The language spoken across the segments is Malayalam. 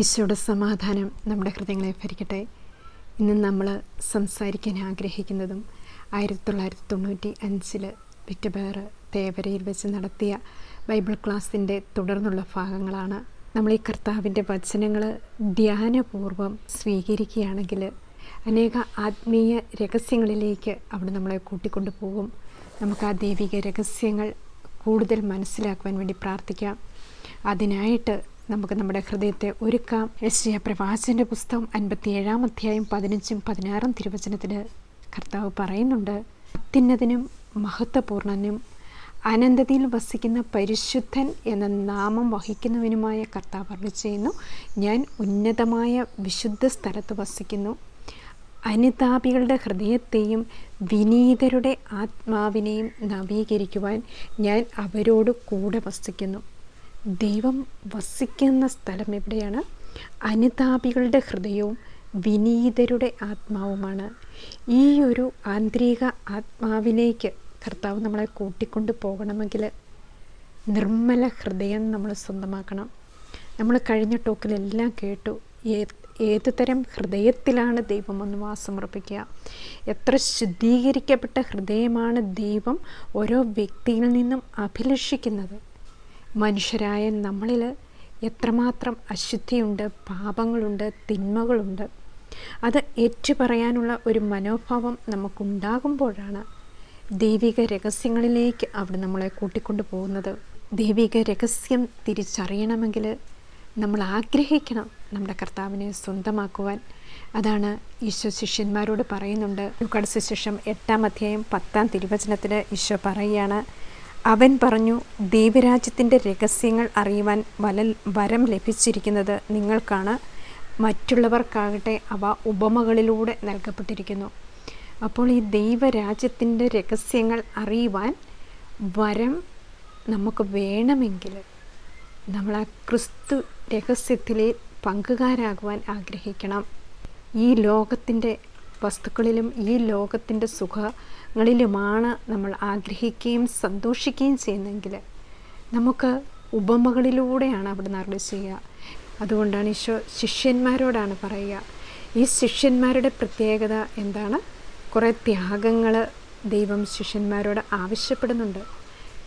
ഈശോയുടെ സമാധാനം നമ്മുടെ ഹൃദയങ്ങളെ ഭരിക്കട്ടെ. ഇന്ന് നമ്മൾ സംസാരിക്കാൻ ആഗ്രഹിക്കുന്നതും ആയിരത്തി തൊള്ളായിരത്തി തൊണ്ണൂറ്റി അഞ്ചിൽ വിറ്റബേർ തേവരയിൽ വെച്ച് നടത്തിയ ബൈബിൾ ക്ലാസ്സിന്റെ തുടർന്നുള്ള ഭാഗങ്ങളാണ്. നമ്മൾ ഈ കർത്താവിന്റെ വചനങ്ങൾ ധ്യാനപൂർവം സ്വീകരിക്കുകയാണെങ്കിൽ അനേക ആത്മീയ രഹസ്യങ്ങളിലേക്ക് അവിടെ നമ്മളെ കൂട്ടിക്കൊണ്ടു പോകും. നമുക്ക് ആ ദൈവിക രഹസ്യങ്ങൾ കൂടുതൽ മനസ്സിലാക്കുവാൻ വേണ്ടി പ്രാർത്ഥിക്കാം. അതിനായിട്ട് നമുക്ക് നമ്മുടെ ഹൃദയത്തെ ഒരുക്കാം. യശയ പ്രവാചന്റെ പുസ്തകം അൻപത്തിയേഴാം അധ്യായം പതിനഞ്ചും പതിനാറും തിരുവചനത്തിൽ കർത്താവ് പറയുന്നുണ്ട്. അത്യുന്നതിനും മഹത്വപൂർണനും അനന്തതയിൽ വസിക്കുന്ന പരിശുദ്ധൻ എന്ന നാമം വഹിക്കുന്നവനുമായ കർത്താവ് പറഞ്ഞു ചെയ്യുന്നു. ഞാൻ ഉന്നതമായ വിശുദ്ധ സ്ഥലത്ത് വസിക്കുന്നു. അനുതാപികളുടെ ഹൃദയത്തെയും വിനീതരുടെ ആത്മാവിനെയും നവീകരിക്കുവാൻ ഞാൻ അവരോട് കൂടെ വസിക്കുന്നു. ദൈവം വസിക്കുന്ന സ്ഥലം എവിടെയാണ്? അനുതാപികളുടെ ഹൃദയവും വിനീതരുടെ ആത്മാവുമാണ്. ഈ ഒരു ആന്തരിക ആത്മാവിലേക്ക് കർത്താവ് നമ്മളെ കൂട്ടിക്കൊണ്ട് പോകണമെങ്കിൽ നിർമ്മല ഹൃദയം നമ്മൾ സ്വന്തമാക്കണം. നമ്മൾ കഴിഞ്ഞ ടോക്കിലെല്ലാം കേട്ടു ഏത് തരം ഹൃദയത്തിലാണ് ദൈവം ഒന്ന് വാസമർപ്പിക്കുക എത്ര ശുദ്ധീകരിക്കപ്പെട്ട ഹൃദയമാണ് ദൈവം ഓരോ വ്യക്തിയിൽ നിന്നും അഭിലഷിക്കുന്നത്? മനുഷ്യരായ നമ്മളിൽ എത്രമാത്രം അശുദ്ധിയുണ്ട് പാപങ്ങളുണ്ട് തിന്മകളുണ്ട്. അത് ഏറ്റുപറയാനുള്ള ഒരു മനോഭാവം നമുക്കുണ്ടാകുമ്പോഴാണ് ദൈവിക രഹസ്യങ്ങളിലേക്ക് അവിടെ നമ്മളെ കൂട്ടിക്കൊണ്ടു പോകുന്നത്. ദൈവിക രഹസ്യം തിരിച്ചറിയണമെങ്കിൽ നമ്മൾ ആഗ്രഹിക്കണം നമ്മുടെ കർത്താവിനെ സ്വന്തമാക്കുവാൻ. അതാണ് ഈശോ ശിഷ്യന്മാരോട് പറയുന്നുണ്ട്. ലുക്കടസ് ശേഷം എട്ടാം അധ്യായം പത്താം തിരുവചനത്തിൽ ഈശോ പറയുകയാണ് അവൻ പറഞ്ഞു ദൈവരാജ്യത്തിന്റെ രഹസ്യങ്ങൾ അറിയുവാൻ വല വരം ലഭിച്ചിരിക്കുന്നത് നിങ്ങൾക്കാണ്. മറ്റുള്ളവർക്കാകട്ടെ അവ ഉപമകളിലൂടെ നൽകപ്പെട്ടിരിക്കുന്നു. അപ്പോൾ ഈ ദൈവരാജ്യത്തിന്റെ രഹസ്യങ്ങൾ അറിയുവാൻ വരം നമുക്ക് വേണമെങ്കിൽ നമ്മൾ ആ ക്രിസ്തു രഹസ്യത്തിലെ പങ്കുകാരാകുവാൻ ആഗ്രഹിക്കണം. ഈ ലോകത്തിന്റെ വസ്തുക്കളിലും ഈ ലോകത്തിന്റെ സുഖങ്ങളിലുമാണ് നമ്മൾ ആഗ്രഹിക്കുകയും സന്തോഷിക്കുകയും ചെയ്യുന്നെങ്കിൽ നമുക്ക് ഉപമകളിലൂടെയാണ് അവിടെ നിന്ന് ചെയ്യുക. അതുകൊണ്ടാണ് ഈശോ ശിഷ്യന്മാരോടാണ് പറയുക. ഈ ശിഷ്യന്മാരുടെ പ്രത്യേകത എന്താണ്? കുറേ ത്യാഗങ്ങൾ ദൈവം ശിഷ്യന്മാരോട് ആവശ്യപ്പെടുന്നുണ്ട്.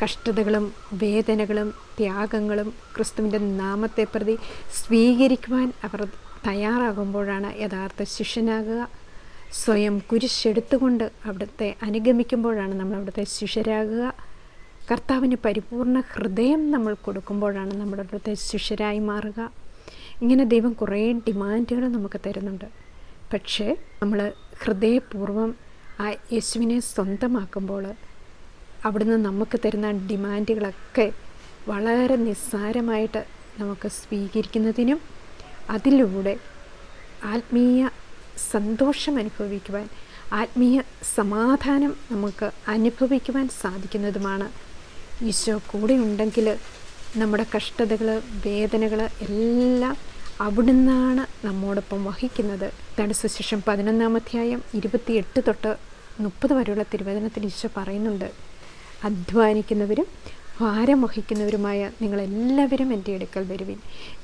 കഷ്ടതകളും വേദനകളും ത്യാഗങ്ങളും ക്രിസ്തുവിന്റെ നാമത്തെ പ്രതി സ്വീകരിക്കുവാൻ അവർ തയ്യാറാകുമ്പോഴാണ് യഥാർത്ഥ ശിഷ്യനാകുക. സ്വയം കുരിശെടുത്തുകൊണ്ട് അവിടുത്തെ അനുഗമിക്കുമ്പോഴാണ് നമ്മൾ അവിടുത്തെ ശിഷ്യരാകുക. കർത്താവിന് പരിപൂർണ ഹൃദയം നമ്മൾ കൊടുക്കുമ്പോഴാണ് നമ്മുടെ അവിടുത്തെ ശിഷ്യരായി മാറുക. ഇങ്ങനെ ദൈവം കുറേ ഡിമാൻഡുകൾ നമുക്ക് തരുന്നുണ്ട്. പക്ഷേ നമ്മൾ ഹൃദയപൂർവം ആ യേശുവിനെ സ്വന്തമാക്കുമ്പോൾ അവിടുന്ന് നമുക്ക് തരുന്ന ഡിമാൻഡുകളൊക്കെ വളരെ നിസ്സാരമായിട്ട് നമുക്ക് സ്വീകരിക്കുന്നതിനും അതിലൂടെ ആത്മീയ സന്തോഷം അനുഭവിക്കുവാൻ ആത്മീയ സമാധാനം നമുക്ക് അനുഭവിക്കുവാൻ സാധിക്കുന്നതുമാണ്. ഈശോ കൂടെ ഉണ്ടെങ്കിൽ നമ്മുടെ കഷ്ടതകൾ വേദനകൾ എല്ലാം അവിടുന്നാണ് നമ്മോടൊപ്പം വഹിക്കുന്നത്. തടസ്സശേഷം പതിനൊന്നാമധ്യായം ഇരുപത്തിയെട്ട് തൊട്ട് മുപ്പത് വരെയുള്ള തിരുവചനത്തിൽ ഈശോ പറയുന്നുണ്ട്. അധ്വാനിക്കുന്നവരും ഭാരം വഹിക്കുന്നവരുമായ നിങ്ങളെല്ലാവരും എന്റെ അടുക്കൽ വരുവിൻ.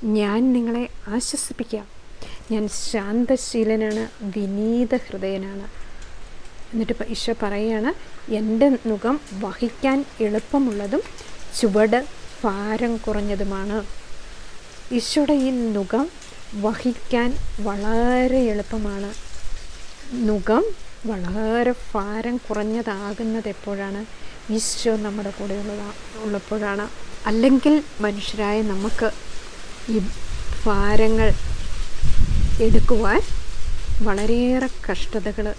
ഞാൻ നിങ്ങളെ ആശ്വസിപ്പിക്കാം. ഞാൻ ശാന്തശീലനാണ് വിനീത ഹൃദയനാണ് എന്നിട്ട് ഈശോ പറയുകയാണ് എന്റെ മുഖം വഹിക്കാൻ എളുപ്പമുള്ളതും ചുവട് ഭാരം കുറഞ്ഞതുമാണ്. ഈശോയുടെ ഈ മുഖം വഹിക്കാൻ വളരെ എളുപ്പമാണ്. മുഖം വളരെ ഭാരം കുറഞ്ഞതാകുന്നത് എപ്പോഴാണ്? ഈശോ നമ്മുടെ കൂടെ ഉള്ളതാ ഉള്ളപ്പോഴാണ്. അല്ലെങ്കിൽ മനുഷ്യരായ നമുക്ക് ഈ ഭാരങ്ങൾ എടുക്കുവാൻ വളരെയേറെ കഷ്ടതകൾ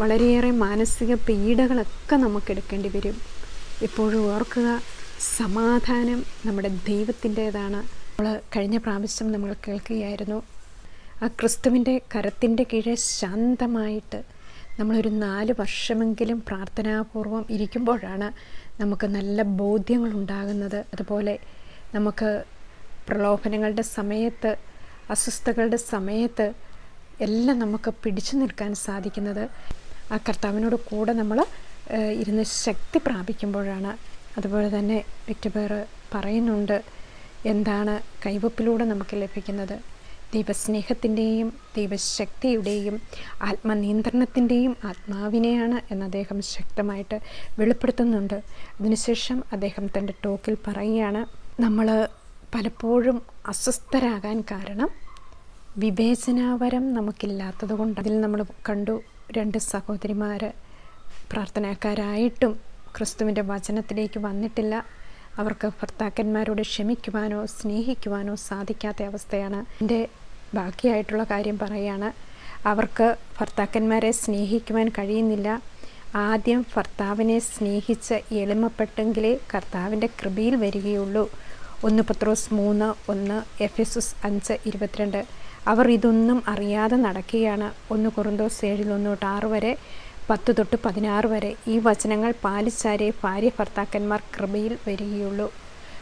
വളരെയേറെ മാനസിക പീഡകളൊക്കെ നമുക്ക് എടുക്കേണ്ടി വരും. എപ്പോഴും ഓർക്കുക സമാധാനം നമ്മുടെ ദൈവത്തിന്റേതാണ്. നമ്മൾ കഴിഞ്ഞ പ്രാവശ്യം നമ്മൾ കേൾക്കുകയായിരുന്നു ആ ക്രിസ്തുവിന്റെ കരത്തിന്റെ കീഴെ ശാന്തമായിട്ട് നമ്മളൊരു നാല് വർഷമെങ്കിലും പ്രാർത്ഥനാപൂർവം ഇരിക്കുമ്പോഴാണ് നമുക്ക് നല്ല ബോധ്യങ്ങളുണ്ടാകുന്നത്. അതുപോലെ നമുക്ക് പ്രലോഭനങ്ങളുടെ സമയത്ത് അസ്വസ്ഥതകളുടെ സമയത്ത് എല്ലാം നമുക്ക് പിടിച്ചു നിൽക്കാൻ സാധിക്കുന്നത് ആ കർത്താവിനോട് കൂടെ നമ്മൾ ഇരുന്ന് ശക്തി പ്രാപിക്കുമ്പോഴാണ്. അതുപോലെ തന്നെ വ്യക്തിപേർ പറയുന്നുണ്ട് എന്താണ് കൈവപ്പിലൂടെ നമുക്ക് ലഭിക്കുന്നത്? ദൈവസ്നേഹത്തിന്റെയും ദൈവശക്തിയുടെയും ആത്മനിയന്ത്രണത്തിന്റെയും ആത്മാവിനെയാണ് എന്ന് അദ്ദേഹം ശക്തമായിട്ട് വെളിപ്പെടുത്തുന്നുണ്ട്. അതിനുശേഷം അദ്ദേഹം തന്റെ ടോക്കിൽ പറയുകയാണ് നമ്മൾ പലപ്പോഴും അസ്വസ്ഥരാകാൻ കാരണം വിവേചനാവരം നമുക്കില്ലാത്തത് കൊണ്ട് അതിൽ നമ്മൾ കണ്ടു രണ്ട് സഹോദരിമാർ പ്രാർത്ഥനക്കാരായിട്ടും ക്രിസ്തുവിന്റെ വചനത്തിലേക്ക് വന്നിട്ടില്ല. അവർക്ക് ഭർത്താക്കന്മാരോട് ക്ഷമിക്കുവാനോ സ്നേഹിക്കുവാനോ സാധിക്കാത്ത അവസ്ഥയാണ്. എന്റെ ബാക്കിയായിട്ടുള്ള കാര്യം പറയുകയാണ് അവർക്ക് ഭർത്താക്കന്മാരെ സ്നേഹിക്കുവാൻ കഴിയുന്നില്ല. ആദ്യം ഭർത്താവിനെ സ്നേഹിച്ച് എളിമപ്പെട്ടെങ്കിലേ കർത്താവിന്റെ കൃപയിൽ വരികയുള്ളൂ. ഒന്ന് പത്രോസ് മൂന്ന് ഒന്ന് എഫ് എസ് എസ് അഞ്ച് ഇരുപത്തിരണ്ട്. അവർ ഇതൊന്നും അറിയാതെ നടക്കുകയാണ്. ഒന്ന് കുറുന്തോസ് ഏഴിൽ ഒന്ന് തൊട്ട് ആറ് വരെ പത്ത് തൊട്ട് പതിനാറ് വരെ. ഈ വചനങ്ങൾ പാലിച്ചാരേ ഭാര്യ ഭർത്താക്കന്മാർ കൃപയിൽ വരികയുള്ളൂ.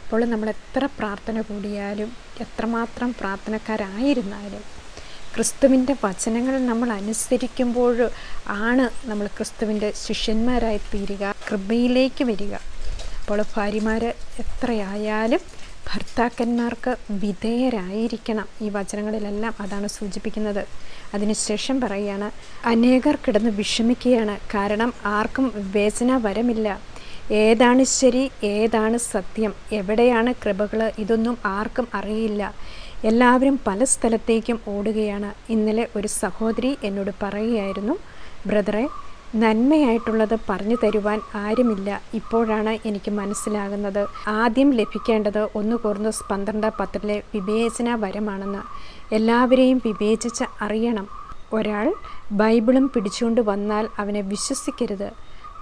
അപ്പോൾ നമ്മൾ എത്ര പ്രാർത്ഥന കൂടിയാലും എത്രമാത്രം പ്രാർത്ഥനക്കാരായിരുന്നാലും ക്രിസ്തുവിന്റെ വചനങ്ങൾ നമ്മൾ അനുസരിക്കുമ്പോൾ ആണ് നമ്മൾ ക്രിസ്തുവിന്റെ ശിഷ്യന്മാരായി തീരുക കൃപയിലേക്ക് വരിക. അപ്പോൾ ഭാര്യമാർ എത്രയായാലും ഭർത്താക്കന്മാർക്ക് വിധേയരായിരിക്കണം ഈ വചനങ്ങളിലെല്ലാം അതാണ് സൂചിപ്പിക്കുന്നത്. അതിനുശേഷം പറയുകയാണ് അനേകർ കിടന്ന് വിഷമിക്കുകയാണ്. കാരണം ആർക്കും വേദന വരമില്ല. ഏതാണ് ശരി ഏതാണ് സത്യം? എവിടെയാണ് കൃപകൾ ഇതൊന്നും ആർക്കും അറിയില്ല. എല്ലാവരും പല സ്ഥലത്തേക്കും ഓടുകയാണ്. ഇന്നലെ ഒരു സഹോദരി എന്നോട് പറയുകയായിരുന്നു ബ്രദറെ നന്മയായിട്ടുള്ളത് പറഞ്ഞു തരുവാൻ ആരുമില്ല ഇപ്പോഴാണ് എനിക്ക് മനസ്സിലാകുന്നത്. ആദ്യം ലഭിക്കേണ്ടത് ഒന്ന് കോർന്നോസ് പന്ത്രണ്ട് പത്തിലെ വിവേചന വരമാണെന്ന്. എല്ലാവരെയും വിവേചിച്ച് അറിയണം. ഒരാൾ ബൈബിളും പിടിച്ചുകൊണ്ട് വന്നാൽ അവനെ വിശ്വസിക്കരുത്.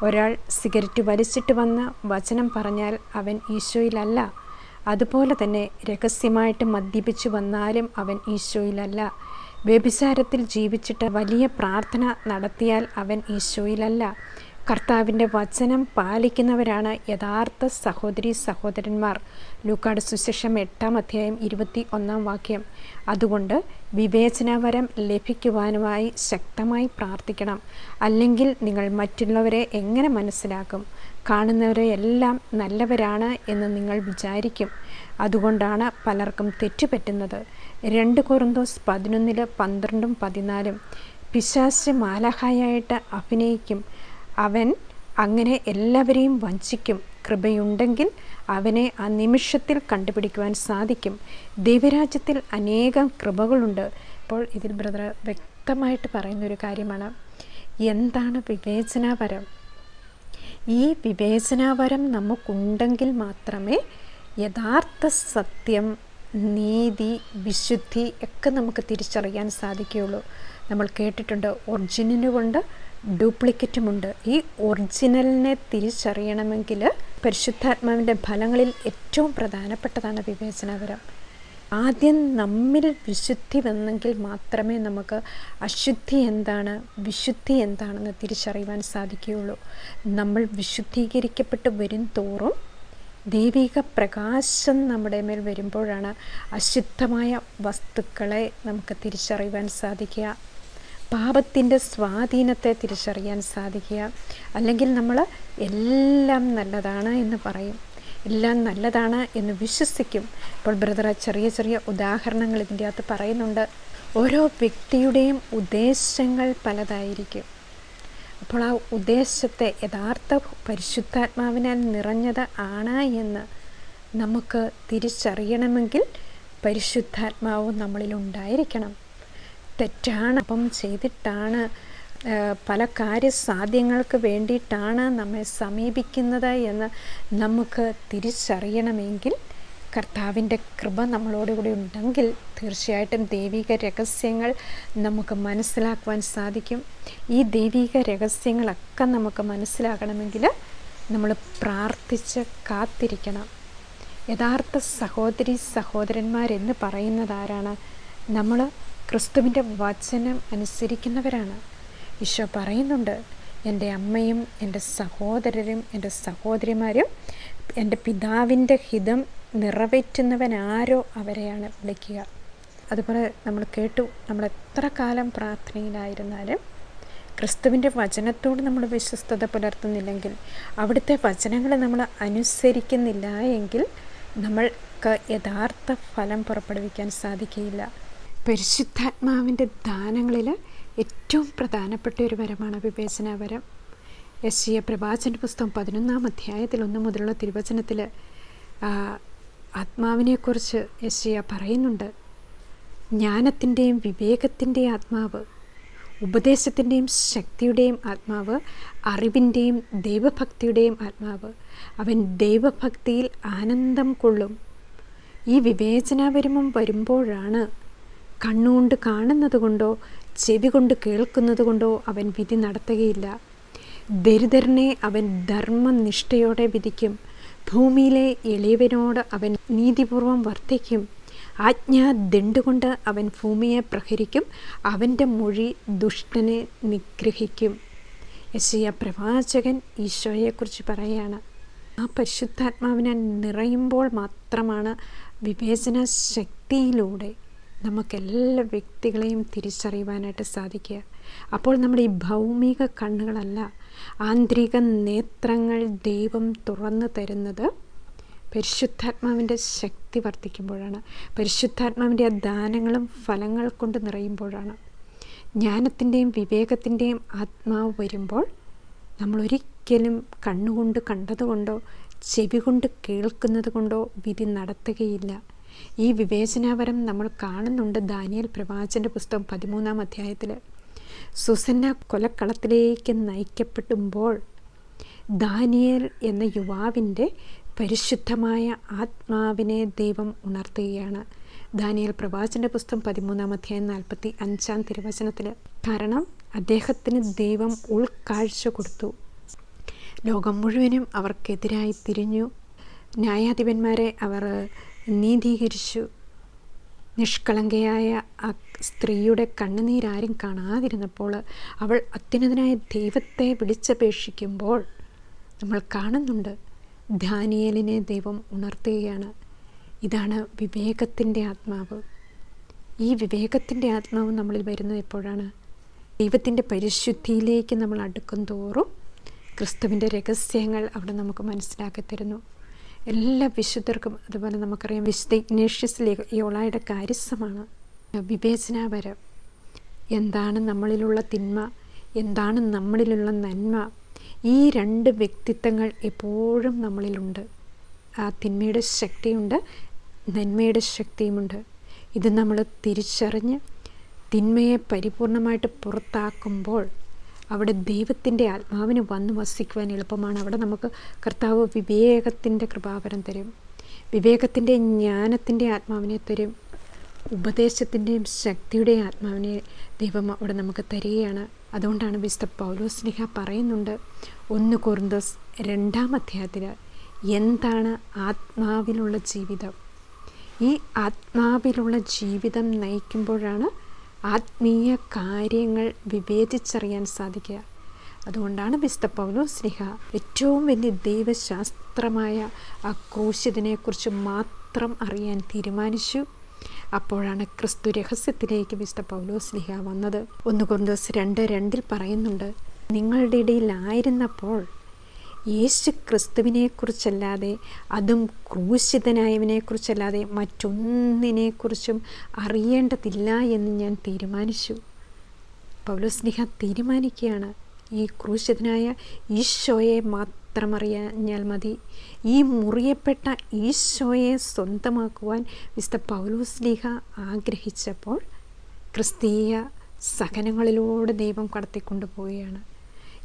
ഒരാൾ സിഗരറ്റ് വലിച്ചിട്ട് വന്ന് വചനം പറഞ്ഞാൽ അവൻ ഈശോയിലല്ല. അതുപോലെ തന്നെ രഹസ്യമായിട്ട് മദ്യപിച്ചു വന്നാലും അവൻ ഈശോയിലല്ല. വ്യഭിചാരത്തിൽ ജീവിച്ചിട്ട് വലിയ പ്രാർത്ഥന നടത്തിയാൽ അവൻ ഈശോയിലല്ല. കർത്താവിന്റെ വചനം പാലിക്കുന്നവരാണ് യഥാർത്ഥ സഹോദരി സഹോദരന്മാർ. ലൂക്കാട് സുശേഷം എട്ടാം അധ്യായം ഇരുപത്തി ഒന്നാം വാക്യം. അതുകൊണ്ട് വിവേചനവരം ലഭിക്കുവാനുമായി ശക്തമായി പ്രാർത്ഥിക്കണം. അല്ലെങ്കിൽ നിങ്ങൾ മറ്റുള്ളവരെ എങ്ങനെ മനസ്സിലാക്കും? കാണുന്നവരെ എല്ലാം നല്ലവരാണ് എന്ന് നിങ്ങൾ വിചാരിക്കും. അതുകൊണ്ടാണ് പലർക്കും തെറ്റുപറ്റുന്നത് രണ്ട് കൊറിന്തോസ് പതിനൊന്നിൽ പന്ത്രണ്ടും പതിനാലും പിശാസ് മാലഹായായിട്ട് അഭിനയിക്കും. അവൻ അങ്ങനെ എല്ലാവരെയും വഞ്ചിക്കും. കൃപയുണ്ടെങ്കിൽ അവനെ ആ നിമിഷത്തിൽ കണ്ടുപിടിക്കുവാൻ സാധിക്കും. ദൈവരാജ്യത്തിൽ അനേകം കൃപകളുണ്ട്. അപ്പോൾ ഇതിൽ ബ്രദർ വ്യക്തമായിട്ട് പറയുന്നൊരു കാര്യമാണ്. എന്താണ് വിവേചനാപരം ഈ വിവേചനാപരം നമുക്കുണ്ടെങ്കിൽ മാത്രമേ യഥാർത്ഥ സത്യം നീതി വിശുദ്ധി ഒക്കെ നമുക്ക് തിരിച്ചറിയാൻ സാധിക്കുകയുള്ളൂ. നമ്മൾ കേട്ടിട്ടുണ്ട് ഒറിജിനലുമുണ്ട് ഡ്യൂപ്ലിക്കറ്റുമുണ്ട്. ഈ ഒറിജിനലിനെ തിരിച്ചറിയണമെങ്കിൽ പരിശുദ്ധാത്മാവിന്റെ ഫലങ്ങളിൽ ഏറ്റവും പ്രധാനപ്പെട്ടതാണ് വിവേചനപരം. ആദ്യം നമ്മിൽ വിശുദ്ധി വന്നെങ്കിൽ മാത്രമേ നമുക്ക് അശുദ്ധി എന്താണ് വിശുദ്ധി എന്താണെന്ന് തിരിച്ചറിയുവാൻ സാധിക്കുകയുള്ളൂ. നമ്മൾ വിശുദ്ധീകരിക്കപ്പെട്ട് വരും തോറും ദൈവിക പ്രകാശം നമ്മുടെ മേൽ വരുമ്പോഴാണ് അശുദ്ധമായ വസ്തുക്കളെ നമുക്ക് തിരിച്ചറിയുവാൻ സാധിക്കുക. പാപത്തിന്റെ സ്വാധീനത്തെ തിരിച്ചറിയാൻ സാധിക്കുക. അല്ലെങ്കിൽ നമ്മൾ എല്ലാം നല്ലതാണ് എന്ന് പറയും. എല്ലാം നല്ലതാണ് എന്ന് വിശ്വസിക്കും. ഇപ്പോൾ ബ്രദർ ചെറിയ ചെറിയ ഉദാഹരണങ്ങൾ ഇതിന്റെ അകത്ത് പറയുന്നുണ്ട്. ഓരോ വ്യക്തിയുടെയും ഉദ്ദേശങ്ങൾ പലതായിരിക്കും. അപ്പോൾ ആ ഉദ്ദേശത്തെ യഥാർത്ഥ പരിശുദ്ധാത്മാവിനാൽ നിറഞ്ഞത് ആണ് എന്ന് നമുക്ക് തിരിച്ചറിയണമെങ്കിൽ പരിശുദ്ധാത്മാവ് നമ്മളിൽ ഉണ്ടായിരിക്കണം. തെറ്റാണ് അപ്പം ചെയ്തിട്ടാണ് പല കാര്യസാധ്യങ്ങൾക്ക് വേണ്ടിയിട്ടാണ് നമ്മെ സമീപിക്കുന്നത് എന്ന് നമുക്ക് തിരിച്ചറിയണമെങ്കിൽ കർത്താവിന്റെ കൃപ നമ്മളോടുകൂടി ഉണ്ടെങ്കിൽ തീർച്ചയായിട്ടും ദൈവിക രഹസ്യങ്ങൾ നമുക്ക് മനസ്സിലാക്കുവാൻ സാധിക്കും. ഈ ദൈവിക രഹസ്യങ്ങളൊക്കെ നമുക്ക് മനസ്സിലാകണമെങ്കിൽ നമ്മൾ പ്രാർത്ഥിച്ച് കാത്തിരിക്കണം. യഥാർത്ഥ സഹോദരി സഹോദരന്മാരെന്ന് പറയുന്നത് ആരാണ്? നമ്മൾ ക്രിസ്തുവിന്റെ വചനം അനുസരിക്കുന്നവരാണ്. ഈശോ പറയുന്നുണ്ട് എന്റെ അമ്മയും എന്റെ സഹോദരരും എന്റെ സഹോദരിമാരും എന്റെ പിതാവിന്റെ ഹിതം നിറവേറ്റുന്നവനാരോ അവരെയാണ് വിളിക്കുക. അതുപോലെ നമ്മൾ കേട്ടു നമ്മൾ എത്ര കാലം പ്രാർത്ഥനയിലായിരുന്നാലും ക്രിസ്തുവിന്റെ വചനത്തോട് നമ്മൾ വിശ്വസ്തത പുലർത്തുന്നില്ലെങ്കിൽ അവിടുത്തെ വചനങ്ങൾ നമ്മൾ അനുസരിക്കുന്നില്ല എങ്കിൽ നമ്മൾക്ക് യഥാർത്ഥ ഫലം പുറപ്പെടുവിക്കാൻ സാധിക്കുകയില്ല. പരിശുദ്ധാത്മാവിന്റെ ദാനങ്ങളിൽ ഏറ്റവും പ്രധാനപ്പെട്ട ഒരു വരമാണ് വിവേചനാവരം എ പ്രവാചന പുസ്തകം പതിനൊന്നാം അധ്യായത്തിൽ ഒന്ന് മുതലുള്ള തിരുവചനത്തിൽ ആത്മാവിനെക്കുറിച്ച് യശയ പറയുന്നുണ്ട്. ജ്ഞാനത്തിന്റെയും വിവേകത്തിന്റെയും ആത്മാവ് ഉപദേശത്തിന്റെയും ശക്തിയുടെയും ആത്മാവ് അറിവിന്റെയും ദൈവഭക്തിയുടെയും ആത്മാവ്. അവൻ ദൈവഭക്തിയിൽ ആനന്ദം കൊള്ളും. ഈ വിവേചനാപരമം വരുമ്പോഴാണ് കണ്ണുകൊണ്ട് കാണുന്നത് കൊണ്ടോ ചെവി കൊണ്ട് കേൾക്കുന്നത് കൊണ്ടോ അവൻ വിധി നടത്തുകയില്ല. ദരിദ്രനെ അവൻ ധർമ്മനിഷ്ഠയോടെ വിധിക്കും. ഭൂമിയിലെ എളിയവനോട് അവൻ നീതിപൂർവം ആജ്ഞാ ദണ്ടുകൊണ്ട് അവൻ ഭൂമിയെ പ്രഹരിക്കും. അവന്റെ മൊഴി ദുഷ്ടനെ നിഗ്രഹിക്കും. യശയ പ്രവാചകൻ ഈശോയെക്കുറിച്ച് പറയുകയാണ് ആ പരിശുദ്ധാത്മാവിനെ നിറയുമ്പോൾ മാത്രമാണ് വിവേചന ശക്തിയിലൂടെ നമുക്കെല്ലാ വ്യക്തികളെയും തിരിച്ചറിയുവാനായിട്ട് സാധിക്കുക. അപ്പോൾ നമ്മുടെ ഈ ഭൗമിക കണ്ണുകളല്ല ആന്തരിക നേത്രങ്ങൾ ദൈവം തുറന്നു തരുന്നത് പരിശുദ്ധാത്മാവിന്റെ ശക്തി വർദ്ധിക്കുമ്പോഴാണ്. പരിശുദ്ധാത്മാവിന്റെ ആ ദാനങ്ങളും ഫലങ്ങൾ കൊണ്ട് നിറയുമ്പോഴാണ്. ജ്ഞാനത്തിന്റെയും വിവേകത്തിന്റെയും ആത്മാവ് വരുമ്പോൾ നമ്മൾ ഒരിക്കലും കണ്ണുകൊണ്ട് കണ്ടതുകൊണ്ടോ ചെവി കൊണ്ട് കേൾക്കുന്നത് കൊണ്ടോ വിധി നടത്തുകയില്ല. ഈ വിവേചനാവരം നമ്മൾ കാണുന്നുണ്ട് ദാനിയൽ പ്രവാചന്റെ പുസ്തകം പതിമൂന്നാം അധ്യായത്തിൽ. സുസന്ന കൊലക്കളത്തിലേക്ക് നയിക്കപ്പെടുമ്പോൾ ദാനിയൽ എന്ന യുവാവിന്റെ പരിശുദ്ധമായ ആത്മാവിനെ ദൈവം ഉണർത്തുകയാണ്. ദാനിയൽ പ്രവാചന്റെ പുസ്തകം പതിമൂന്നാം അധ്യായം നാൽപ്പത്തി അഞ്ചാം തിരുവചനത്തിൽ കാരണം അദ്ദേഹത്തിന് ദൈവം ഉൾക്കാഴ്ച കൊടുത്തു. ലോകം മുഴുവനും അവർക്കെതിരായി തിരിഞ്ഞു. ന്യായാധിപന്മാരെ അവർ നീതീകരിച്ചു. നിഷ്കളങ്കയായ ആ സ്ത്രീയുടെ കണ്ണുനീരാരും കാണാതിരുന്നപ്പോൾ അവൾ അത്യുന്നതനായ ദൈവത്തെ വിളിച്ചപേക്ഷിക്കുമ്പോൾ നമ്മൾ കാണുന്നുണ്ട്. ധാനിയലിനെ ദൈവം ഉണർത്തുകയാണ്. ഇതാണ് വിവേകത്തിന്റെ ആത്മാവ്. ഈ വിവേകത്തിന്റെ ആത്മാവ് നമ്മളിൽ വരുന്നത് എപ്പോഴാണ്? ദൈവത്തിന്റെ പരിശുദ്ധിയിലേക്ക് നമ്മൾ അടുക്കും തോറും ക്രിസ്തുവിന്റെ രഹസ്യങ്ങൾ അവിടെ നമുക്ക് മനസ്സിലാക്കി തരുന്നു. എല്ലാ വിശുദ്ധർക്കും അതുപോലെ നമുക്കറിയാം വിശുദ്ധ ഇഗ്നേഷ്യസിലേക്ക് യോളായുടെ കാര്യസ്ഥമാണ്. വിവേചനാപരം. എന്താണ് നമ്മളിലുള്ള തിന്മ? എന്താണ് നമ്മളിലുള്ള നന്മ? ഈ രണ്ട് വ്യക്തിത്വങ്ങൾ എപ്പോഴും നമ്മളിലുണ്ട്. ആ തിന്മയുടെ ശക്തിയുണ്ട് നന്മയുടെ ശക്തിയുമുണ്ട്. ഇത് നമ്മൾ തിരിച്ചറിഞ്ഞ് തിന്മയെ പരിപൂർണമായിട്ട് പുറത്താക്കുമ്പോൾ അവിടെ ദൈവത്തിന്റെ ആത്മാവിന് വന്ന് വസിക്കുവാൻ എളുപ്പമാണ്. അവിടെ നമുക്ക് കർത്താവ് വിവേകത്തിന്റെ കൃപാവരം തരും. വിവേകത്തിന്റെ ജ്ഞാനത്തിന്റെ ആത്മാവിനെ തരും. ഉപദേശത്തിന്റെയും ശക്തിയുടെയും ആത്മാവിനെ ദൈവം അവിടെ നമുക്ക് തരികയാണ്. അതുകൊണ്ടാണ് വിശുദ്ധ പൗലോസ്ലിഹ പറയുന്നുണ്ട്. ഒന്ന് കുറുന്തോസ് രണ്ടാം അധ്യായത്തിൽ എന്താണ് ആത്മാവിലുള്ള ജീവിതം? ഈ ആത്മാവിലുള്ള ജീവിതം നയിക്കുമ്പോഴാണ് ആത്മീയ കാര്യങ്ങൾ വിവേചിച്ചറിയാൻ സാധിക്കുക. അതുകൊണ്ടാണ് വിശുദ്ധ പൗലോ സ്ലിഹ ഏറ്റവും വലിയ ദൈവശാസ്ത്രമായ ആ ക്രൂശിതനെക്കുറിച്ച് മാത്രം അറിയാൻ തീരുമാനിച്ചു. അപ്പോഴാണ് ക്രിസ്തു രഹസ്യത്തിലേക്ക് വിശുദ്ധ പൗലോ സ്ലിഹ വന്നത്. ഒന്ന് കൊണ്ടോസ് രണ്ട് രണ്ടിൽ പറയുന്നുണ്ട് നിങ്ങളുടെ ഇടയിലായിരുന്നപ്പോൾ യേശു ക്രിസ്തുവിനെക്കുറിച്ചല്ലാതെ അതും ക്രൂശിതനായവനെക്കുറിച്ചല്ലാതെ മറ്റൊന്നിനെക്കുറിച്ചും അറിയേണ്ടതില്ല എന്ന് ഞാൻ തീരുമാനിച്ചു. പൗലോസ്ലിഹ തീരുമാനിക്കുകയാണ് ഈ ക്രൂശിതനായ ഈശോയെ മാത്രം അറിയാഞ്ഞാൽ മതി. ഈ മുറിയപ്പെട്ട ഈശോയെ സ്വന്തമാക്കുവാൻ മിസ്റ്റർ പൗലോസ്ലിഹ ആഗ്രഹിച്ചപ്പോൾ ക്രിസ്തീയ സഹനങ്ങളിലൂടെ ദൈവം കടത്തിക്കൊണ്ടുപോവുകയാണ്.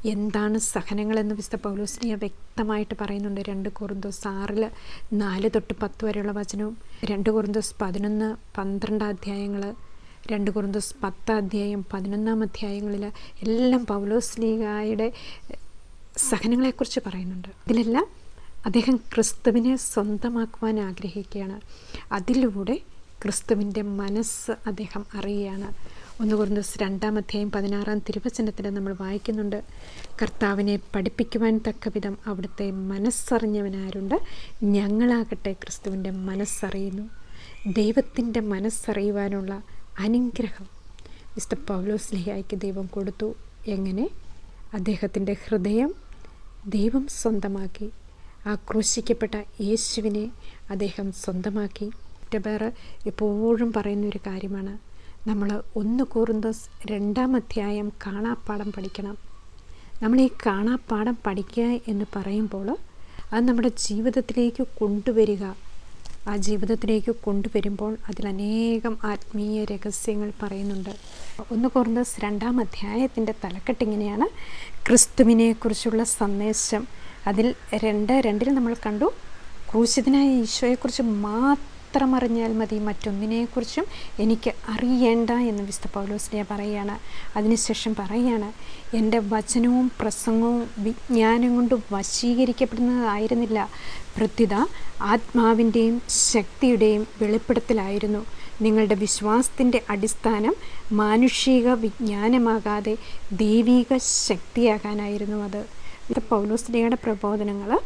എന്താണ് സഹനങ്ങളെന്ന് വിശുദ്ധ പൗലോസ്ലിയ വ്യക്തമായിട്ട് പറയുന്നുണ്ട്. രണ്ട് കുറുന്തോസ് ആറിൽ നാല് തൊട്ട് പത്ത് വരെയുള്ള വചനവും രണ്ട് കുറുന്തോസ് പതിനൊന്ന് പന്ത്രണ്ട് അധ്യായങ്ങൾ രണ്ട് കുറുന്തോസ് പത്ത് അധ്യായം പതിനൊന്നാം അധ്യായങ്ങളിൽ എല്ലാം പൗലോസ്ലിഗായുടെ സഹനങ്ങളെക്കുറിച്ച് പറയുന്നുണ്ട്. ഇതിലെല്ലാം അദ്ദേഹം ക്രിസ്തുവിനെ സ്വന്തമാക്കുവാൻ ആഗ്രഹിക്കുകയാണ്. അതിലൂടെ ക്രിസ്തുവിന്റെ മനസ്സ് അദ്ദേഹം അറിയുകയാണ്. ഒന്ന് കുറഞ്ഞ രണ്ടാം അധ്യായം പതിനാറാം തിരുവചനത്തിൽ നമ്മൾ വായിക്കുന്നുണ്ട്. കർത്താവിനെ പഠിപ്പിക്കുവാൻ തക്ക വിധം അവിടുത്തെ മനസ്സറിഞ്ഞവനാരുണ്ട്. ഞങ്ങളാകട്ടെ ക്രിസ്തുവിന്റെ മനസ്സറിയുന്നു. ദൈവത്തിന്റെ മനസ്സറിയുവാനുള്ള അനുഗ്രഹം മിസ്റ്റർ പൗലോസ് ലിഹായ്ക്ക് ദൈവം കൊടുത്തു. എങ്ങനെ? അദ്ദേഹത്തിന്റെ ഹൃദയം ദൈവം സ്വന്തമാക്കി. ആ ക്രൂശിക്കപ്പെട്ട യേശുവിനെ അദ്ദേഹം സ്വന്തമാക്കി. പേർ എപ്പോഴും പറയുന്നൊരു കാര്യമാണ്. നമ്മൾ ഒന്ന് കൂറുന്ന രണ്ടാം അധ്യായം കാണാപ്പാടം പഠിക്കണം. നമ്മൾ ഈ കാണാപ്പാടം പഠിക്കുക എന്ന് പറയുമ്പോൾ അത് നമ്മുടെ ജീവിതത്തിലേക്ക് കൊണ്ടുവരിക. ആ ജീവിതത്തിലേക്ക് കൊണ്ടുവരുമ്പോൾ അതിലനേകം ആത്മീയ രഹസ്യങ്ങൾ പറയുന്നുണ്ട്. ഒന്ന് കുറഞ്ഞ രണ്ടാം അധ്യായത്തിന്റെ തലക്കെട്ടിങ്ങനെയാണ് ക്രിസ്തുവിനെക്കുറിച്ചുള്ള സന്ദേശം. അതിൽ രണ്ട് രണ്ടിൽ നമ്മൾ കണ്ടു. ക്രൂശിതനായ ഈശോയെക്കുറിച്ച് മാത്രം അറിഞ്ഞാൽ മതി മറ്റൊന്നിനെക്കുറിച്ചും എനിക്ക് അറിയേണ്ട എന്ന് വിശുദ്ധ പൗലോസ്ലിയ പറയുകയാണ് അതിനുശേഷം പറയുകയാണ് എന്റെ വചനവും പ്രസംഗവും വിജ്ഞാനം കൊണ്ട് വശീകരിക്കപ്പെടുന്നതായിരുന്നില്ല. പ്രത്യുത ആത്മാവിന്റെയും ശക്തിയുടെയും വെളിപ്പെടുത്തലായിരുന്നു. നിങ്ങളുടെ വിശ്വാസത്തിന്റെ അടിസ്ഥാനം മാനുഷിക വിജ്ഞാനമാകാതെ ദൈവിക ശക്തിയാകാനായിരുന്നു അത്. ഇത് പൗലോസ്ലിയുടെ പ്രബോധനങ്ങൾ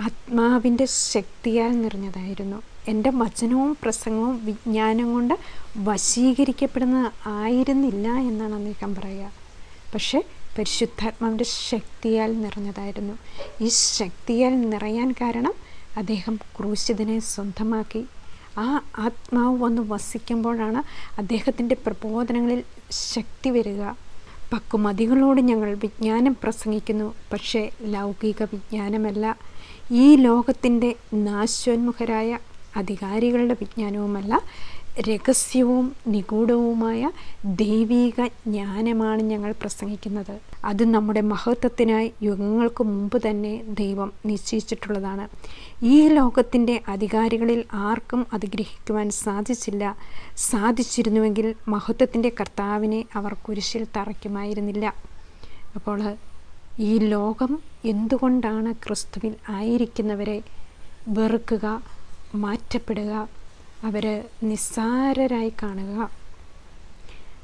ആത്മാവിന്റെ ശക്തിയാൽ നിറഞ്ഞതായിരുന്നു. എന്റെ വചനവും പ്രസംഗവും വിജ്ഞാനം കൊണ്ട് വശീകരിക്കപ്പെടുന്ന ആയിരുന്നില്ല എന്നാണ് അദ്ദേഹം പറയുക. പക്ഷേ പരിശുദ്ധാത്മാവിന്റെ ശക്തിയാൽ നിറഞ്ഞതായിരുന്നു. ഈ ശക്തിയാൽ നിറയാൻ കാരണം അദ്ദേഹം ക്രൂശിതനെ സ്വന്തമാക്കി. ആ ആത്മാവ് വന്ന് വസിക്കുമ്പോഴാണ് അദ്ദേഹത്തിന്റെ പ്രബോധനങ്ങളിൽ ശക്തി വരിക. പക്കുമതികളോട് ഞങ്ങൾ വിജ്ഞാനം പ്രസംഗിക്കുന്നു. പക്ഷേ ലൗകിക വിജ്ഞാനമല്ല. ഈ ലോകത്തിന്റെ നാശോന്മുഖരായ അധികാരികളുടെ വിജ്ഞാനവുമല്ല രഹസ്യവും നിഗൂഢവുമായ ദൈവീക ജ്ഞാനമാണ് ഞങ്ങൾ പ്രസംഗിക്കുന്നത്. അത് നമ്മുടെ മഹത്വത്തിനായി യുഗങ്ങൾക്ക് മുമ്പ് തന്നെ ദൈവം നിശ്ചയിച്ചിട്ടുള്ളതാണ്. ഈ ലോകത്തിന്റെ അധികാരികളിൽ ആർക്കും അത് ഗ്രഹിക്കുവാൻ സാധിച്ചില്ല. സാധിച്ചിരുന്നുവെങ്കിൽ മഹത്വത്തിന്റെ കർത്താവിനെ അവർ കുരിശിൽ തറയ്ക്കുമായിരുന്നില്ല. അപ്പോൾ ഈ ലോകം എന്തുകൊണ്ടാണ് ക്രിസ്തുവിൽ ആയിരിക്കുന്നവരെ വെറുക്കുക? മാറ്റപ്പെടുക. അവർ നിസ്സാരരായി കാണുക.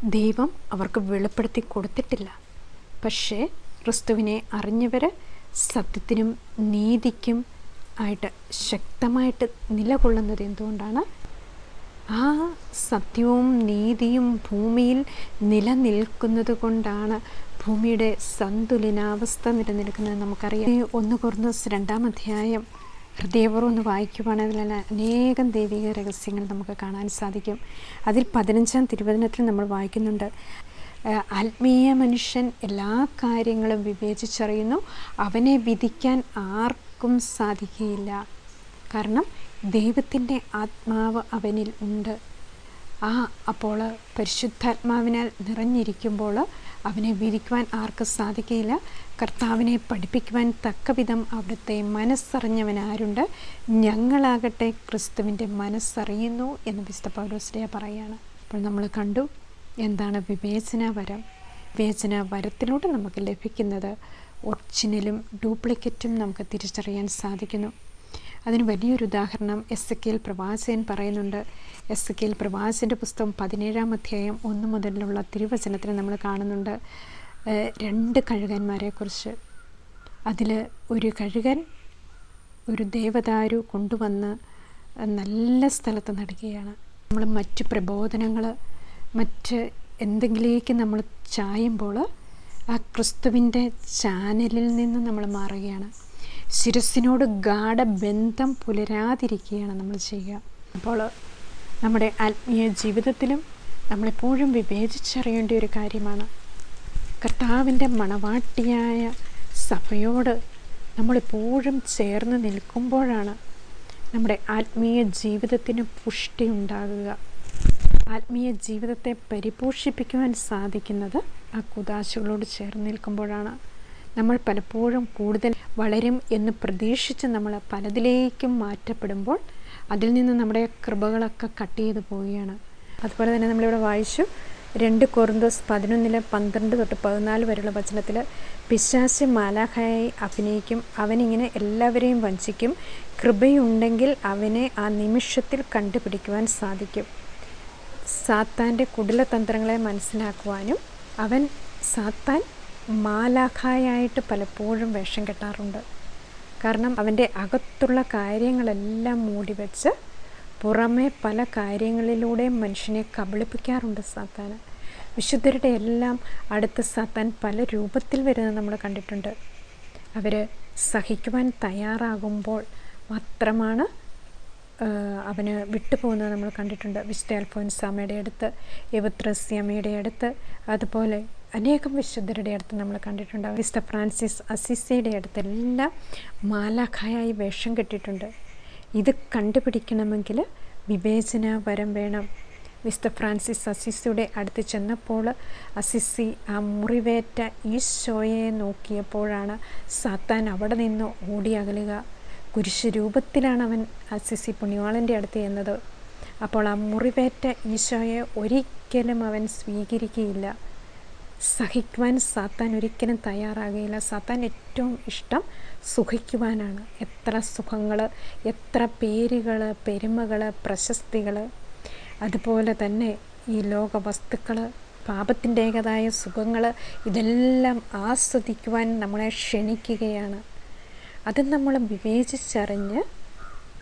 ദൈവം അവർക്ക് വെളിപ്പെടുത്തി കൊടുത്തിട്ടില്ല. പക്ഷേ ക്രിസ്തുവിനെ അറിഞ്ഞവർ സത്യത്തിനും നീതിക്കും ആയിട്ട് ശക്തമായിട്ട് നിലകൊള്ളുന്നത് എന്തുകൊണ്ടാണ്? ആ സത്യവും നീതിയും ഭൂമിയിൽ നിലനിൽക്കുന്നത് കൊണ്ടാണ് ഭൂമിയുടെ സന്തുലിനാവസ്ഥ നിലനിൽക്കുന്നത് നമുക്കറിയാം. ഒന്ന് കുറഞ്ഞ രണ്ടാം അധ്യായം ഹൃദയപൂർവം ഒന്ന് വായിക്കുവാണെങ്കിൽ അനേകം ദൈവിക രഹസ്യങ്ങൾ നമുക്ക് കാണാൻ സാധിക്കും. അതിൽ പതിനഞ്ചാം തിരുവചനത്തിൽ നമ്മൾ വായിക്കുന്നുണ്ട്. ആത്മീയ മനുഷ്യൻ എല്ലാ കാര്യങ്ങളും വിവേചിച്ചറിയുന്നു. അവനെ വിധിക്കാൻ ആർക്കും സാധിക്കുകയില്ല. കാരണം ദൈവത്തിന്റെ ആത്മാവ് അവനിൽ ഉണ്ട്. ആ അപ്പോൾ പരിശുദ്ധാത്മാവിനാൽ നിറഞ്ഞിരിക്കുമ്പോൾ അവനെ വിരിക്കുവാൻ ആർക്കും സാധിക്കുകയില്ല കർത്താവിനെ പഠിപ്പിക്കുവാൻ തക്കവിധം അവിടുത്തെ മനസ്സറിഞ്ഞവൻ ആരുണ്ട് ഞങ്ങളാകട്ടെ ക്രിസ്തുവിന്റെ മനസ്സറിയുന്നു എന്ന് വിശുദ്ധ പറയുകയാണ് അപ്പോൾ നമ്മൾ കണ്ടു എന്താണ് വിവേചന വരം. വിവേചന വരത്തിലൂടെ നമുക്ക് ലഭിക്കുന്നത് ഒറിജിനലും ഡ്യൂപ്ലിക്കറ്റും നമുക്ക് തിരിച്ചറിയാൻ സാധിക്കുന്നു. അതിന് വലിയൊരു ഉദാഹരണം എസ് കെൽ പ്രവാചകൻ പറയുന്നുണ്ട്. എസ് കെൽ പ്രവാചന്റെ പുസ്തകം പതിനേഴാം അധ്യായം ഒന്ന് മുതലുള്ള തിരുവചനത്തിന് നമ്മൾ കാണുന്നുണ്ട് രണ്ട് കഴുകന്മാരെക്കുറിച്ച്. അതിൽ ഒരു കഴുകൻ ഒരു ദേവദാരു കൊണ്ടുവന്ന് നല്ല സ്ഥലത്ത് നടക്കുകയാണ് നമ്മൾ മറ്റ് പ്രബോധനങ്ങൾ മറ്റ് എന്തെങ്കിലേക്ക് നമ്മൾ ചായുമ്പോൾ ആ ക്രിസ്തുവിന്റെ ചാനലിൽ നിന്ന് നമ്മൾ മാറുകയാണ്. ശിരസിനോട് ഗാഠബന്ധം പുലരാതിരിക്കുകയാണ് നമ്മൾ ചെയ്യുക. അപ്പോൾ നമ്മുടെ ആത്മീയ ജീവിതത്തിലും നമ്മളെപ്പോഴും വിവേചിച്ചറിയേണ്ട ഒരു കാര്യമാണ്. കർത്താവിന്റെ മണവാട്ടിയായ സഭയോട് നമ്മളെപ്പോഴും ചേർന്ന് നിൽക്കുമ്പോഴാണ് നമ്മുടെ ആത്മീയ ജീവിതത്തിന് പുഷ്ടി ഉണ്ടാകുക. ആത്മീയ ജീവിതത്തെ പരിപോഷിപ്പിക്കുവാൻ സാധിക്കുന്നത് ആ കുതാശകളോട് ചേർന്ന് നിൽക്കുമ്പോഴാണ്. നമ്മൾ പലപ്പോഴും കൂടുതൽ വളരും എന്ന് പ്രതീക്ഷിച്ച് നമ്മൾ പലതിലേക്കും മാറ്റപ്പെടുമ്പോൾ അതിൽ നിന്ന് നമ്മുടെ കൃപകളൊക്കെ കട്ട് ചെയ്ത് പോവുകയാണ്. അതുപോലെ തന്നെ നമ്മളിവിടെ വായിച്ചു രണ്ട് കൊറിന്തോസ് പതിനൊന്നിലെ പന്ത്രണ്ട് തൊട്ട് പതിനാല് വരെയുള്ള വചനത്തിൽ പിശാശ് മാലാഖയായി അഭിനയിക്കും. അവനിങ്ങനെ എല്ലാവരെയും വഞ്ചിക്കും. കൃപയുണ്ടെങ്കിൽ അവനെ ആ നിമിഷത്തിൽ കണ്ടുപിടിക്കുവാൻ സാധിക്കും. സാത്താന്റെ കുടിലതന്ത്രങ്ങളെ മനസ്സിലാക്കുവാനും അവൻ സാത്താൻ മാലാഖായായിട്ട് പലപ്പോഴും വേഷം കെട്ടാറുണ്ട്. കാരണം അവന്റെ അകത്തുള്ള കാര്യങ്ങളെല്ലാം മൂടി വെച്ച് പുറമെ പല കാര്യങ്ങളിലൂടെ മനുഷ്യനെ കബളിപ്പിക്കാറുണ്ട് സാത്താൻ. വിശുദ്ധരുടെ എല്ലാം അടുത്ത് സാത്താൻ പല രൂപത്തിൽ വരുന്നത് നമ്മൾ കണ്ടിട്ടുണ്ട്. അവർ സഹിക്കുവാൻ തയ്യാറാകുമ്പോൾ മാത്രമാണ് അവന് വിട്ടുപോകുന്നത് നമ്മൾ കണ്ടിട്ടുണ്ട്. വിശുദ്ധ അൽഫോൻസാമയുടെ അടുത്ത് എവുത്രസ്യമ്മയുടെ അടുത്ത് അതുപോലെ അനേകം വിശുദ്ധരുടെ അടുത്ത് നമ്മൾ കണ്ടിട്ടുണ്ട്. വിശുദ്ധ ഫ്രാൻസിസ് അസിസയുടെ അടുത്തെല്ലാം മാലാഖായായി വേഷം കെട്ടിയിട്ടുണ്ട്. ഇത് കണ്ടുപിടിക്കണമെങ്കിൽ വിവേചന വരം വേണം. മിസ്റ്റർ ഫ്രാൻസിസ് അസിസിയുടെ അടുത്ത് ചെന്നപ്പോൾ അസിസി ആ മുറിവേറ്റ ഈശോയെ നോക്കിയപ്പോഴാണ് സാത്താൻ അവിടെ നിന്ന് ഓടി അകലുക. കുരിശ് രൂപത്തിലാണ് അവൻ അസിസി പുണ്യവാളന്റെ അടുത്ത് ചെന്നത്. അപ്പോൾ ആ മുറിവേറ്റ ഈശോയെ ഒരിക്കലും അവൻ സ്വീകരിക്കുകയില്ല. സഹിക്കുവാൻ സാത്താൻ ഒരിക്കലും തയ്യാറാകുകയില്ല. സാത്താൻ ഏറ്റവും ഇഷ്ടം സുഖിക്കുവാനാണ്. എത്ര സുഖങ്ങൾ എത്ര പേരുകൾ പെരുമകൾ പ്രശസ്തികൾ അതുപോലെ തന്നെ ഈ ലോക വസ്തുക്കൾ പാപത്തിന്റേതായ സുഖങ്ങൾ ഇതെല്ലാം ആസ്വദിക്കുവാൻ നമ്മളെ ക്ഷണിക്കുകയാണ്. അത് നമ്മൾ വിവേചിച്ചറിഞ്ഞ്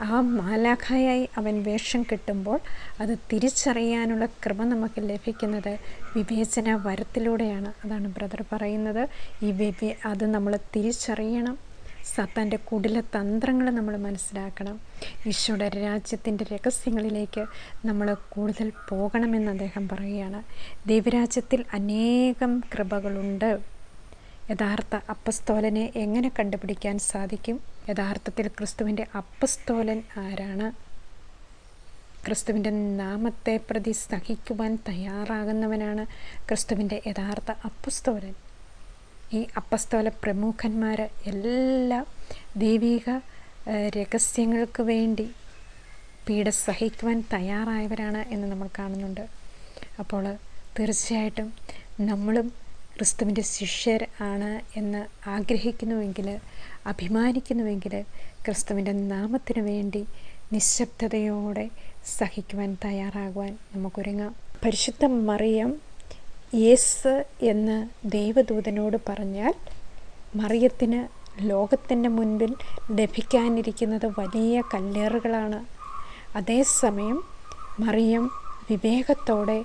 ആ മാലാഖായായി അവൻ വേഷം കെട്ടുമ്പോൾ അത് തിരിച്ചറിയാനുള്ള കൃപ നമുക്ക് ലഭിക്കുന്നത് വിവേചന വരത്തിലൂടെയാണ് അതാണ് ബ്രദർ പറയുന്നത്. ഈ വിവേ അത് നമ്മൾ തിരിച്ചറിയണം. സത്താന്റെ കുടില തന്ത്രങ്ങൾ നമ്മൾ മനസ്സിലാക്കണം. ഈശോയുടെ രാജ്യത്തിന്റെ രഹസ്യങ്ങളിലേക്ക് നമ്മൾ കൂടുതൽ പോകണമെന്ന് അദ്ദേഹം പറയുകയാണ്. ദൈവരാജ്യത്തിൽ അനേകം കൃപകളുണ്ട്. യഥാർത്ഥ അപ്പസ്തോലനെ എങ്ങനെ കണ്ടുപിടിക്കാൻ സാധിക്കും? യഥാർത്ഥത്തിൽ ക്രിസ്തുവിന്റെ അപ്പസ്തോലൻ ആരാണ്? ക്രിസ്തുവിന്റെ നാമത്തെ പ്രതി സഹിക്കുവാൻ തയ്യാറാകുന്നവനാണ് ക്രിസ്തുവിന്റെ യഥാർത്ഥ അപ്പസ്തോലൻ. ഈ അപ്പസ്തോല പ്രമുഖന്മാർ എല്ലാ ദൈവിക രഹസ്യങ്ങൾക്ക് വേണ്ടി പീഡ സഹിക്കുവാൻ തയ്യാറായവരാണ് എന്ന് നമ്മൾ കാണുന്നുണ്ട്. അപ്പോൾ തീർച്ചയായിട്ടും നമ്മളും ക്രിസ്തുവിന്റെ ശിഷ്യർ ആണ് എന്ന് ആഗ്രഹിക്കുന്നുവെങ്കിൽ അഭിമാനിക്കുന്നുവെങ്കിൽ ക്രിസ്തുവിന്റെ നാമത്തിന് വേണ്ടി നിശബ്ദതയോടെ സഹിക്കുവാൻ തയ്യാറാകുവാൻ നമുക്കൊരുങ്ങാം. പരിശുദ്ധ മറിയം യേസ് എന്ന് ദൈവദൂതനോട് പറഞ്ഞാൽ മറിയത്തിന് ലോകത്തിന്റെ മുൻപിൽ ലഭിക്കാനിരിക്കുന്നത് വലിയ കല്ലേറുകളാണ്. അതേസമയം മറിയം വിവേകത്തോടെ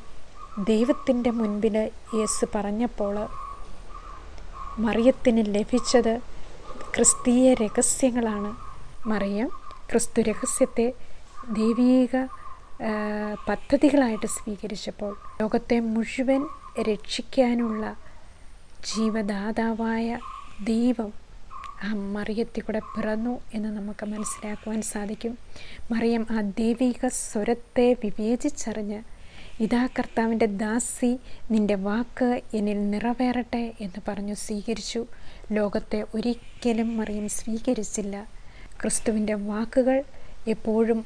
ദൈവത്തിന്റെ മുൻപിൽ യേസ് പറഞ്ഞപ്പോൾ മറിയത്തിന് ലഭിച്ചത് ക്രിസ്തീയ രഹസ്യങ്ങളാണ്. മറിയം ക്രിസ്തു രഹസ്യത്തെ ദൈവീക പദ്ധതികളായിട്ട് സ്വീകരിച്ചപ്പോൾ ലോകത്തെ മുഴുവൻ രക്ഷിക്കാനുള്ള ജീവദാതാവായ ദൈവം ആ മറിയത്തിൽ കൂടെ പിറന്നു എന്ന് നമുക്ക് മനസ്സിലാക്കുവാൻ സാധിക്കും. മറിയം ആ ദൈവിക സ്വരത്തെ വിവേചിച്ചറിഞ്ഞ് ഇതാ കർത്താവിന്റെ ദാസി നിന്റെ വാക്ക് എന്നിൽ നിറവേറട്ടെ എന്ന് പറഞ്ഞു സ്വീകരിച്ചു. ലോകത്തെ ഒരിക്കലും മറിയം സ്വീകരിച്ചില്ല. ക്രിസ്തുവിന്റെ വാക്കുകൾ എപ്പോഴും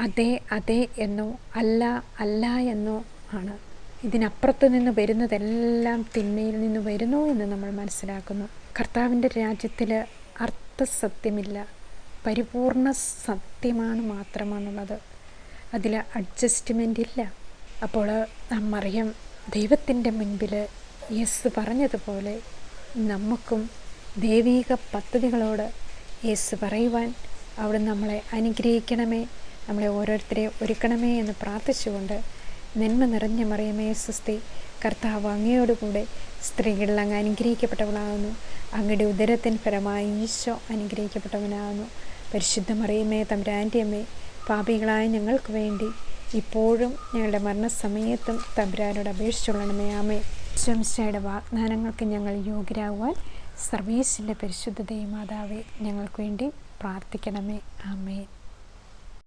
അതെ അതെ എന്നോ അല്ല അല്ല എന്നോ ആണ്. ഇതിനപ്പുറത്ത് നിന്ന് വരുന്നതെല്ലാം തിന്മയിൽ നിന്ന് വരുന്നു എന്ന് നമ്മൾ മനസ്സിലാക്കുന്നു. കർത്താവിന്റെ രാജ്യത്തിൽ അർത്ഥസത്യമില്ല. പരിപൂർണ സത്യമാണ് മാത്രമാണുള്ളത്. അതിൽ അഡ്ജസ്റ്റ്മെന്റ് ഇല്ല. അപ്പോൾ മറിയം ദൈവത്തിന്റെ മുൻപിൽ യേസ് പറഞ്ഞതുപോലെ നമുക്കും ദൈവീക പദ്ധതികളോട് യേസ് പറയുവാൻ അവിടെ നമ്മളെ അനുഗ്രഹിക്കണമേ നമ്മളെ ഓരോരുത്തരെ ഒരുക്കണമേ എന്ന് പ്രാർത്ഥിച്ചുകൊണ്ട് നന്മ നിറഞ്ഞ മറിയമേ സുസ്തി കർത്താവ് അങ്ങയോടുകൂടെ സ്ത്രീകളിൽ അങ്ങ് അനുഗ്രഹിക്കപ്പെട്ടവളാകുന്നു. അങ്ങയുടെ ഉദരത്തിന് ഫലമായി ഈശോ അനുഗ്രഹിക്കപ്പെട്ടവനാകുന്നു. പരിശുദ്ധ മറിയമേ തമ്പുരാന്റെ അമ്മേ പാപികളായ ഞങ്ങൾക്ക് വേണ്ടി ഇപ്പോഴും ഞങ്ങളുടെ മരണസമയത്തും തമ്പുരാനോട് അപേക്ഷിച്ചുള്ളണമേ ആമേ ശംശയുടെ വാഗ്ദാനങ്ങൾക്ക് ഞങ്ങൾ യോഗ്യരാകുവാൻ സർവീസിന്റെ പരിശുദ്ധതയും മാതാവേ ഞങ്ങൾക്ക് വേണ്ടി പ്രാർത്ഥിക്കണമേ ആമേ